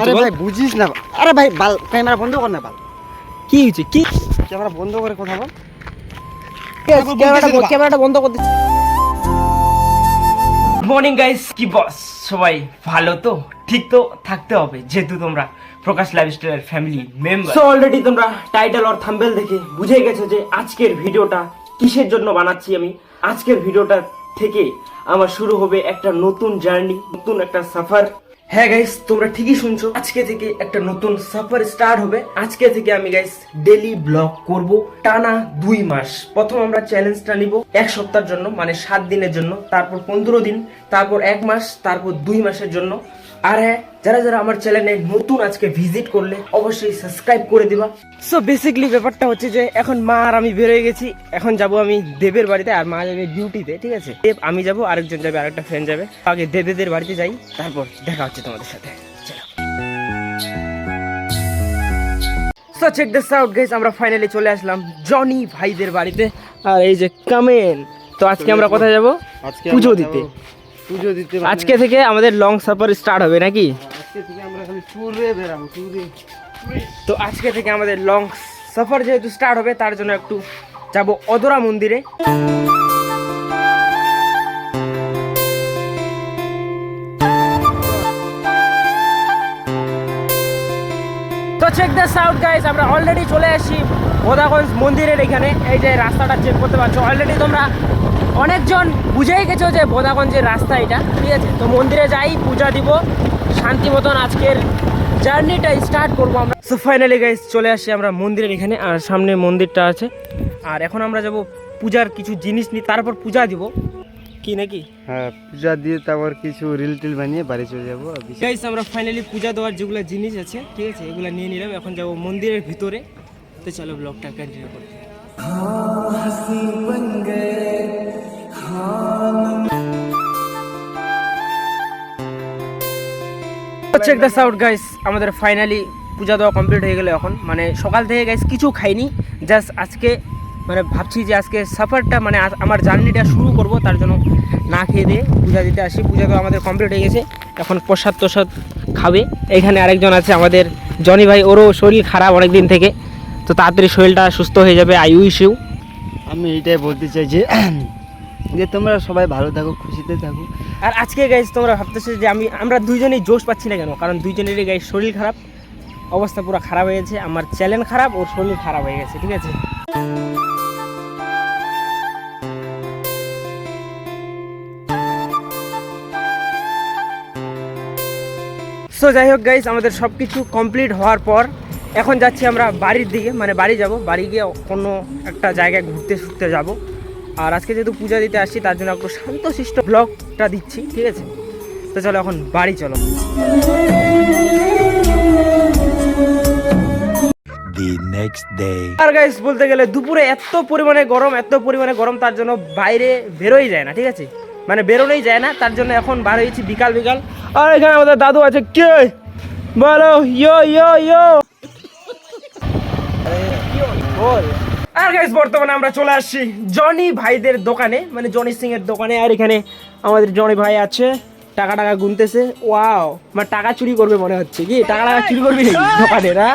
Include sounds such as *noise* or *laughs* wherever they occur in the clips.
আরে ভাই বুঝিস না। আরে ভাই বাল ক্যামেরা বন্ধ কর না বাল। কি হয়েছে? কি? ক্যামেরা বন্ধ করে কথা বল। ক্যামেরাটা বন্ধ করতে মর্নিং গাইস কি বস সবাই ভালো তো? ঠিক তো? থাকতে হবে যেহেতু তোমরা প্রকাশ লাইফস্টাইলের ফ্যামিলি মেম্বার সো অলরেডি তোমরা টাইটেল আর থাম্বেল দেখে বুঝে গেছো যে আজকের ভিডিওটা কিসের জন্য বানাচ্ছি আমি? আজকের ভিডিওটা থেকে আমার শুরু হবে একটা নতুন জার্নি নতুন একটা সফর হ্যাঁ গাইস তোমরা ঠিকই শুনছো। আজকে থেকে একটা নতুন সফর স্টার্ট হবে। আজকে থেকে আমি গাইস ডেলি ব্লগ করব টানা দুই মাস। প্রথম আমরা চ্যালেঞ্জটা নিব এক সপ্তাহের জন্য মানে সাত দিনের জন্য, তারপর পনেরো দিন, তারপর এক মাস, তারপর দুই মাসের জন্য। আর হ্যাঁ যারা যারা আমার চ্যানেলে নতুন আজকে ভিজিট করলে অবশ্যই সাবস্ক্রাইব করে দিবা। সো বেসিকলি ব্যাপারটা হচ্ছে যে এখন মা আর আমি বের হয়ে গেছি। এখন যাব আমি দেবের বাড়িতে আর মা যাবে ডিউটিতে ঠিক আছে? দেব আমি যাব আরেকজন যাবে আরেকটা ফ্রেন্ড যাবে। আগে দেবেদের বাড়িতে যাই তারপর দেখা হচ্ছে তোমাদের সাথে। So check this out guys আমরা ফাইনালি চলে আসলাম জনি ভাইদের বাড়িতে। আর এই যে কামেন তো আজকে আমরা কোথায় যাব? পুজো দিতে। পুজো দিতে আজকে থেকে আমাদের লং সাফার স্টার্ট হবে নাকি? আজকে থেকে আমরা খালি ট্যুরে বেরাবো ট্যুরে তো আজকে থেকে আমাদের লং সফর যেহেতু স্টার্ট হবে তার জন্য একটু যাব অদরা মন্দিরে। তো চেক দিস আউট গাইস আমরা অলরেডি চলে আসি। বোদাগঞ্জ মন্দিরের এখানে এই যে রাস্তাটা চেক করতে পারছ। অলরেডি তোমরা অনেকজন বুঝেই গেছো যে বোদাগঞ্জের রাস্তা এটা ঠিক আছে? তো মন্দিরে যাই পূজা দিব শান্তি মতন আজকের জার্নিটা স্টার্ট করব আমরা। সো ফাইনালি গাইস চলে আসি আমরা মন্দিরের এখানে আর সামনে মন্দিরটা আছে। আর এখন আমরা যাব পূজার কিছু জিনিস নিই তারপর পূজা দিব। কি নাকি? হ্যাঁ পূজা দিয়ে তারপর কিছু রিল টিল বানিয়ে বাড়ি চলে যাব গাইস আমরা ফাইনালি পূজা দেওয়ার যেগুলো জিনিস আছে ঠিক আছে এগুলো নিয়ে নিলাম। এখন যাব মন্দিরের ভিতরে। তো চলো ব্লগটা কন্টিনিউ করতে চেক দ্যাস আউট গাইস আমাদের ফাইনালি পূজা দেওয়া কমপ্লিট হয়ে গেল এখন। মানে সকাল থেকে গাইস কিছু খাইনি। জাস্ট আজকে মানে ভাবছি যে আজকে সাফারটা মানে আমার জার্নিটা শুরু করব, তার জন্য না খেয়ে দিয়ে পূজা দিতে আসি। পূজা দেওয়া আমাদের কমপ্লিট হয়ে গেছে। এখন প্রসাদ তোসাদ খাবে। এখানে আরেকজন আছে আমাদের জনি ভাই। ওরও শরীর খারাপ অনেক দিন থেকে। তো তাড়াতাড়ি শরীরটা সুস্থ হয়ে যাবে আই উইশ ইউ আমি এইটাই বলতে চাই যে যে তোমরা সবাই ভালো থাকো খুশিতে থাকো। আর আজকে গাইজ তোমরা ভাবতেছো যে আমি আমরা দুইজনেই জোশ পাচ্ছি না কেন? কারণ দুইজনেরই গাইজ শরীর খারাপ অবস্থা পুরো খারাপ হয়ে গেছে আমার চ্যালেঞ্জ খারাপ ওর শরীর খারাপ হয়ে গেছে ঠিক আছে? সো যাই হোক গাইজ আমাদের সব কিছু কমপ্লিট হওয়ার পর এখন যাচ্ছি আমরা বাড়ির দিকে মানে বাড়ি যাব। বাড়ি গিয়ে কোনো একটা জায়গায় ঘুরতে শুরতে যাব। আর আজকে যেহেতু পূজা দিতে আসছি তার জন্য একটু শান্তশিষ্ট ব্লগটা দিচ্ছি ঠিক আছে? তো চলো এখন বাড়ি চলো. আর গাইস বলতে গেলে দুপুরে এত পরিমাণে গরম এত পরিমাণে গরম তার জন্য বাইরে বেরোই যায় না ঠিক আছে? মানে বেরোনোই যায় না তার জন্য এখন বার হয়েছি বিকাল বিকাল। আর এখানে আমাদের দাদু আছে কে? বলো ইয়ো ইয়ো ইয়ো আর গাইস বর্তমানে আমরা চলে আসছি জনি ভাইদের দোকানে মানে জনি সিং এর দোকানে। আর এখানে আমাদের জনি ভাই আছে, টাকা টাকা গুনতেছে। ওয়াও মানে টাকা চুরি করবে মনে হচ্ছে কি? টাকা টাকা চুরি করবি নাকি দোকানে, না?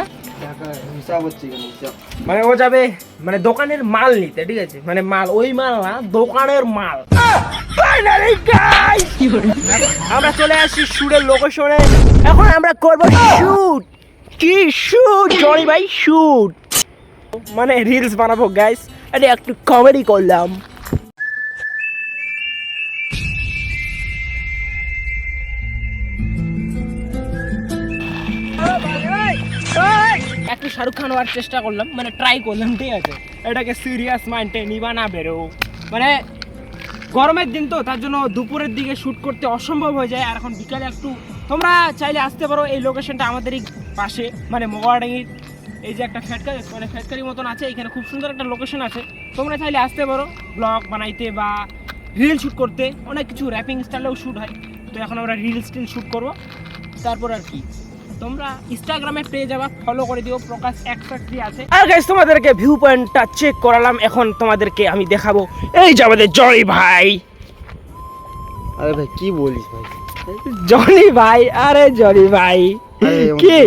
টাকা হিসাব হচ্ছে কেন হিসাব মানে ও যাবে মানে দোকানের মাল নিতে, ঠিক আছে? মানে মাল, ওই মাল না, দোকানের মাল! আমরা চলে আসছি শুটের লোকেশনে এখন আমরা করব শুট কি শুট জনি ভাই? শুট মানে রিলস বানাবো গাইস আরে একটু কমেডি করলাম। একটু শাহরুখ খান হওয়ার চেষ্টা করলাম মানে ট্রাই করলাম, ঠিক আছে? এটাকে সিরিয়াস মাইন্ডে নিবা না বেরো। মানে গরমের দিন তো, তার জন্য দুপুরের দিকে শ্যুট করতে অসম্ভব হয়ে যায়। আর এখন বিকালে একটু তোমরা চাইলে আসতে পারো, এই লোকেশনটা আমাদেরই পাশে মানে মোগাডাঙ্গির এই যে একটা ফ্যাটকারি মানে ফ্যাটকারি মতন আছে এখানে খুব সুন্দর একটা লোকেশন আছে। তোমরা চাইলে আসতে পারো ব্লগ বানাইতে বা রিল শ্যুট করতে। অনেক কিছু র্যাপিং স্টাইলেও শ্যুট হয়। তো এখন আমরা রিল স্টিল শ্যুট করব। তারপর আর কি। তোমরা ইনস্টাগ্রামে পেয়ে যাবা ফলো করে দিও প্রকাশ এক ফ্যাক্টরি আছে। আর গাইস তোমাদেরকে ভিউ পয়েন্টটা চেক করালাম এখন তোমাদেরকে আমি দেখাবো। এই যে আমাদের জয় ভাই। আরে ভাই কি বলিস ভাই? জনি ভাই আরে জনি ভাই। কি?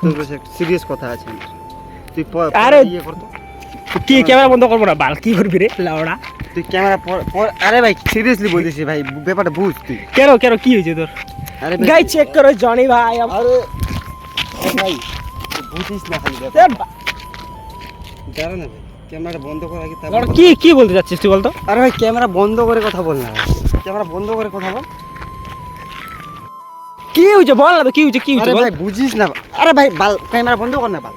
তোর কাছে সিরিয়াস কথা আছে। তুই আরে ইয়ে কর তো। কি ক্যামেরা বন্ধ করব না? বাল কি করবি রে? লাউড়া। তুই ক্যামেরা পর- আরে ভাই সিরিয়াসলি বলতেছি ভাই ব্যাপারটা বুঝ তুই। কেন কেন কি হয়েছে তোর? আরে গাই চেক করো জনি ভাই। আরে ভাই বুঝিস না খালি ব্যাপার দাঁড়া না ভাই ক্যামেরাটা বন্ধ কর আগে কি কি বলতে যাচ্ছিস তুই বলতো? আরে ভাই ক্যামেরা বন্ধ করে কথা বল না। ক্যামেরা বন্ধ করে কথা বল। কি হয়েছে বল না কি হয়েছে কি হয়েছে ভাই বুঝিস না। আরে ভাই বাল ক্যামেরা বন্ধ কর না বাল।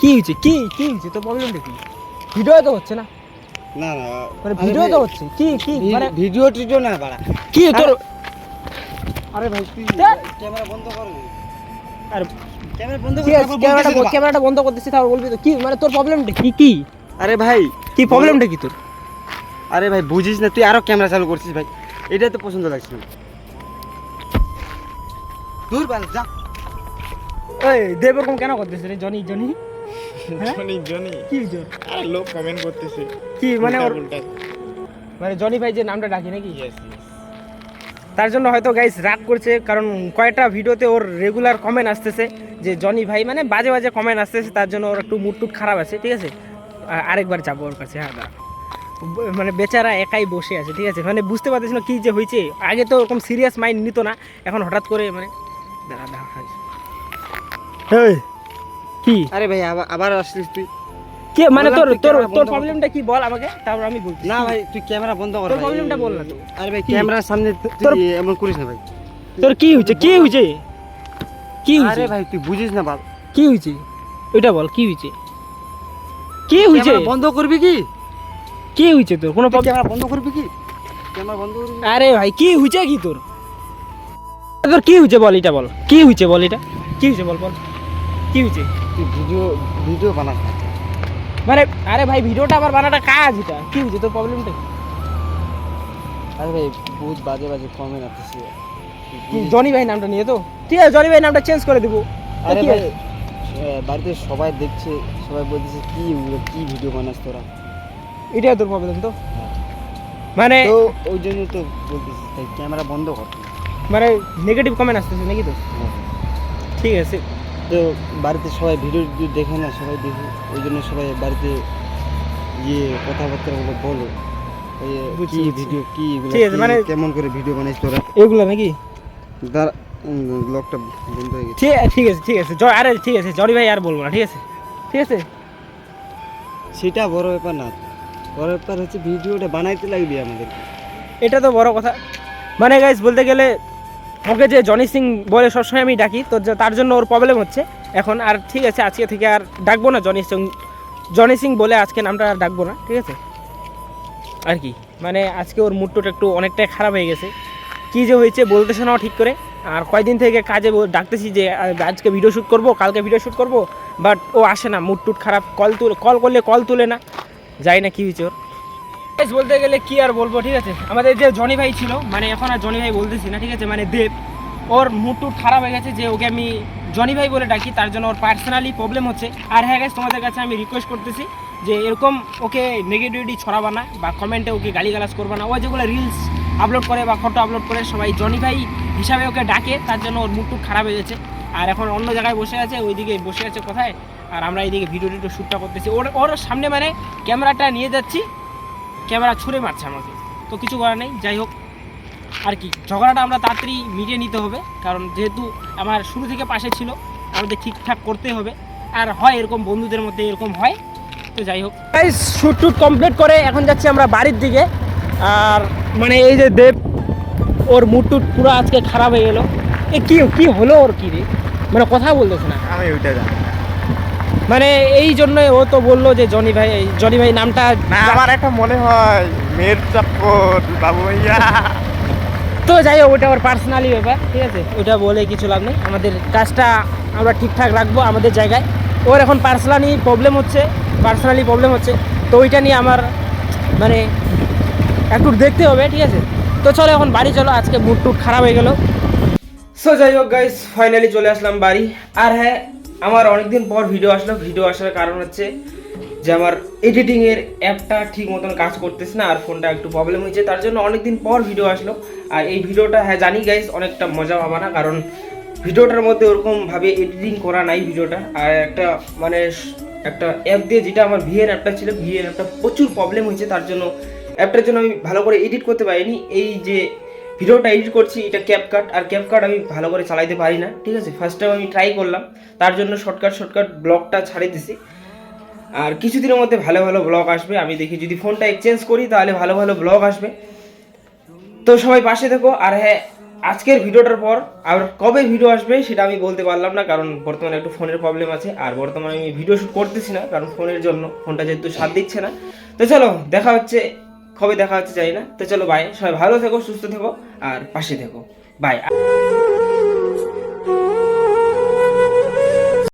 কি হয়েছে কি কি হয়েছে তো প্রবলেমটা কি ভিডিও তো হচ্ছে না? না না মানে ভিডিও তো হচ্ছে। কি কি মানে ভিডিও টিডিও না বাড়া। কি তোর আরে ভাই তুই ক্যামেরা বন্ধ কর। আরে ক্যামেরা বন্ধ কর ক্যামেরাটা ক্যামেরাটা বন্ধ করতেছি তারপর বলবি তো। কি মানে তোর প্রবলেমটা কি কি? আরে ভাই কি প্রবলেমটা কি তোর? আরে ভাই বুঝিস না তুই আরও ক্যামেরা চালু করছিস ভাই। এটা তো পছন্দ লাগছে না। দূর বাল যা। এই দেব এরকম কেন করতেছিস রে? Johnny Johnny? *laughs* হ্যাঁ? Johnny Johnny. কি ওর? আর লোক কমেন্ট করতেছে। কি মানে ওর মানে জনি ভাই যে নামটা ডাকি নাকি? তার জন্য হয়তো গাইস রাগ করছে কারণ কয়েকটা ভিডিওতে ওর রেগুলার কমেন্ট আসতেছে যে জনি ভাই মানে বাজে বাজে কমেন্ট আসতেছে তার জন্য ওর একটু মুড টুট খারাপ আছে ঠিক আছে? আরেকবার যাব ওর কাছে হ্যাঁ দাঁড়া। মানে বেচারা একাই বসে আছে ঠিক আছে? মানে বুঝতে পারতেছি না কী যে হয়েছে আগে তো ওরকম সিরিয়াস মাইন্ড নিত না এখন হঠাৎ করে মানে এই, কি? আরে ভাই আবার আবার তুই। কে মানে তোর তোর তোর বন্ধ প্রবলেমটা কি বল আমাকে? তারপর আমি বলছি। না ভাই তুই ক্যামেরা বন্ধ কর তোর প্রবলেমটা বল না আরে ভাই কি? ক্যামেরার সামনে তুই এমন করিস না ভাই। তোর কি হয়েছে? কি হয়েছে? কি হয়েছে? আরে ভাই তুই বুঝিস না বাল কি হয়েছে? ওইটা বল কি হয়েছে? কি হয়েছে? বন্ধ করবি কি? কি হয়েছে তোর? কোনো ক্যামেরা বন্ধ করবি কি? ক্যামেরা বন্ধ করবি কি? আরে ভাই কি হয়েছে কি তোর? তোর কি হয়েছে বল এটা বল? কি হয়েছে বল এটা? কি হয়েছে বল বল? কি হয়েছে? ভিডিও ভিডিও বানা মানে আরে ভাই ভিডিওটা আবার বানাটা কাজ এটা? কি হয়েছে তোর প্রবলেমটা আরে ভাই বহুত বাজে বাজে কমেন্ট আসতেছে। কি জনি ভাই নামটা নিয়ে তো? ঠিক আছে জনি ভাই নামটা চেঞ্জ করে দেবো। আরে ভাই বাড়িতে সবাই দেখছে সবাই বলতেছে কি কি ভিডিও বানাস তোরা? এটাই তোর প্রবলেম তো? মানে তো ওই জন্য তো বলতেছিস তাই ক্যামেরা বন্ধ কর। মানে নেগেটিভ কমেন্ট আসতেছে নাকি তো। ঠিক আছে তো বাড়িতে সবাই ভিডিও দেখে না সবাই দেখে ওই জন্য সবাই বাড়িতে ইয়ে কথাবার্তা গুলো বলো কি ভিডিও কি ঠিক আছে, মানে- কেমন করে ভিডিও বানাইস তোরা এগুলো নাকি? লকটা বন্ধ হয়ে গেছে। ঠিক আছে ঠিক আছে জ- আরে ঠিক আছে জনি ভাই আর বলব না ঠিক আছে? ঠিক আছে? সেটা বড় ব্যাপার না বড় ব্যাপার হচ্ছে ভিডিওটা বানাইতে লাগবে আমাদেরকে। এটা তো বড় কথা। মানে গাইজ বলতে গেলে ওকে যে জনি সিং বলে সবসময় আমি ডাকি, তো তার জন্য ওর প্রবলেম হচ্ছে। এখন আর ঠিক আছে, আজকে থেকে আর ডাকবো না জনি সিং। জনি সিং বলে আজকে নামটা আর ডাকবো না, ঠিক আছে? আর কি মানে আজকে ওর মুডটা একটু অনেকটাই খারাপ হয়ে গেছে। কী যে হয়েছে বলতেছে না ঠিক করে। আর কয়দিন থেকে কাজে ডাকতেছি যে আজকে ভিডিও শ্যুট করব, কালকে ভিডিও শ্যুট করব বাট ও আসে না মুড টুট খারাপ কল তুলে কল করলে কল তুলে না। যাই না কী হয়েছে ওর। বলতে গেলে কি আর বলব, ঠিক আছে? আমাদের যে জনি ভাই ছিল মানে এখন আর জনি ভাই বলতেছি না, ঠিক আছে? মানে দেব, ওর মুড টুট খারাপ হয়ে গেছে যে ওকে আমি জনি ভাই বলে ডাকি, তার জন্য ওর পার্সোনালি প্রবলেম হচ্ছে। আর হ্যাঁ গাইস তোমাদের কাছে আমি রিকোয়েস্ট করতেছি যে এরকম ওকে নেগেটিভিটি ছড়াবা না, বা কমেন্টে ওকে গালিগালাজ করবা না। ও যেগুলো রিলস আপলোড করে বা ফটো আপলোড করে, সবাই জনি ভাই হিসাবে ওকে ডাকে, তার জন্য ওর মুড টুট খারাপ হয়ে গেছে। আর এখন অন্য জায়গায় বসে আছে, ওইদিকে বসে আছে কোথায়? আর আমরা এইদিকে ভিডিও টিডিও শ্যুটটা করতেছি। ওর ওর সামনে মানে ক্যামেরাটা নিয়ে যাচ্ছি। ক্যামেরা ছুঁড়ে মারছে আমাকে। তো কিছু করার নেই যাই হোক। আর কি ঝগড়াটা আমরা তাড়াতাড়ি মিটিয়ে নিতে হবে কারণ যেহেতু আমার শুরু থেকে পাশে ছিল আমাদের ঠিকঠাক করতে হবে। আর হয় এরকম বন্ধুদের মধ্যে এরকম হয় তো যাই হোক। শ্যুট টুট কমপ্লিট করে এখন যাচ্ছি আমরা বাড়ির দিকে। আর মানে এই যে দেব ওর মুড টুট পুরো আজকে খারাপ হয়ে গেলো। এ কি কি হলো ওর কি রে? মানে কথা বলতেছে না। আমি ওইটা জানি না। মানে এই জন্যই ও তো বলল যে জনি ভাই জনি ভাই নামটা আমার একটা মনে হয় মেয়ের চক্কর বাবু ভাইয়া। তো যাই হোক ওটা আমার পার্সোনালি ব্যাপার ঠিক আছে? ওটা বলে কিছু লাভ নেই। আমাদের কাজটা আমরা ঠিকঠাক রাখব আমাদের জায়গায়। ওর এখন পার্সোনালি প্রবলেম হচ্ছে পার্সোনালি প্রবলেম হচ্ছে। তো ওইটা নিয়ে আমার মানে একটু দেখতে হবে ঠিক আছে? তো চলো এখন বাড়ি চলো আজকে মুড টুট খারাপ হয়ে গেল। সো যাই হোক গাইস ফাইনালি চলে আসলাম বাড়ি। আর হ্যাঁ আমার অনেকদিন পর ভিডিও আসলো। ভিডিও আসার কারণ হচ্ছে যে আমার এডিটিংয়ের অ্যাপটা ঠিক মতন কাজ করতেছে না, আর ফোনটা একটু প্রবলেম হয়েছে, তার জন্য অনেকদিন পর ভিডিও আসলো। আর এই ভিডিওটা হ্যাঁ জানি গাইস অনেকটা মজা পাবা না, কারণ ভিডিওটার মধ্যে ওরকমভাবে এডিটিং করা নাই ভিডিওটা আর একটা মানে একটা অ্যাপ দিয়ে যেটা আমার ভিএন অ্যাপটা ছিল ভিএন অ্যাপটা প্রচুর প্রবলেম হয়েছে, তার জন্য অ্যাপটার জন্য আমি ভালো করে এডিট করতে পারিনি। এই যে ভিডিওটা এডিট করছি, এটা ক্যাপকাট আর ক্যাপকাট আমি ভালো করে চালাইতে পারি না, ঠিক আছে? ফার্স্ট টাইম আমি ট্রাই করলাম, তার জন্য শর্টকাট শর্টকাট ব্লগটা ছাড়িয়ে দিছি। আর কিছুদিনের মধ্যে ভালো ভালো ব্লগ আসবে, আমি দেখি, যদি ফোনটা এক্সচেঞ্জ করি, তাহলে ভালো ভালো ব্লগ আসবে। তো সবাই পাশে থেকো, আর হ্যাঁ আজকের ভিডিওটার পর আর কবে ভিডিও আসবে সেটা আমি বলতে পারলাম না, কারণ বর্তমানে একটু ফোনের প্রবলেম আছে, আর বর্তমানে আমি ভিডিও শুট করতেছি না, কারণ ফোনের জন্য ফোনটা যেহেতু সাথ দিচ্ছে না। তো চলো, দেখা হচ্ছে কবে দেখা হচ্ছে চাই না। তো চলো বাই সবাই ভালো থেকো, সুস্থ থেকো, আর পাশে থেকো। বাই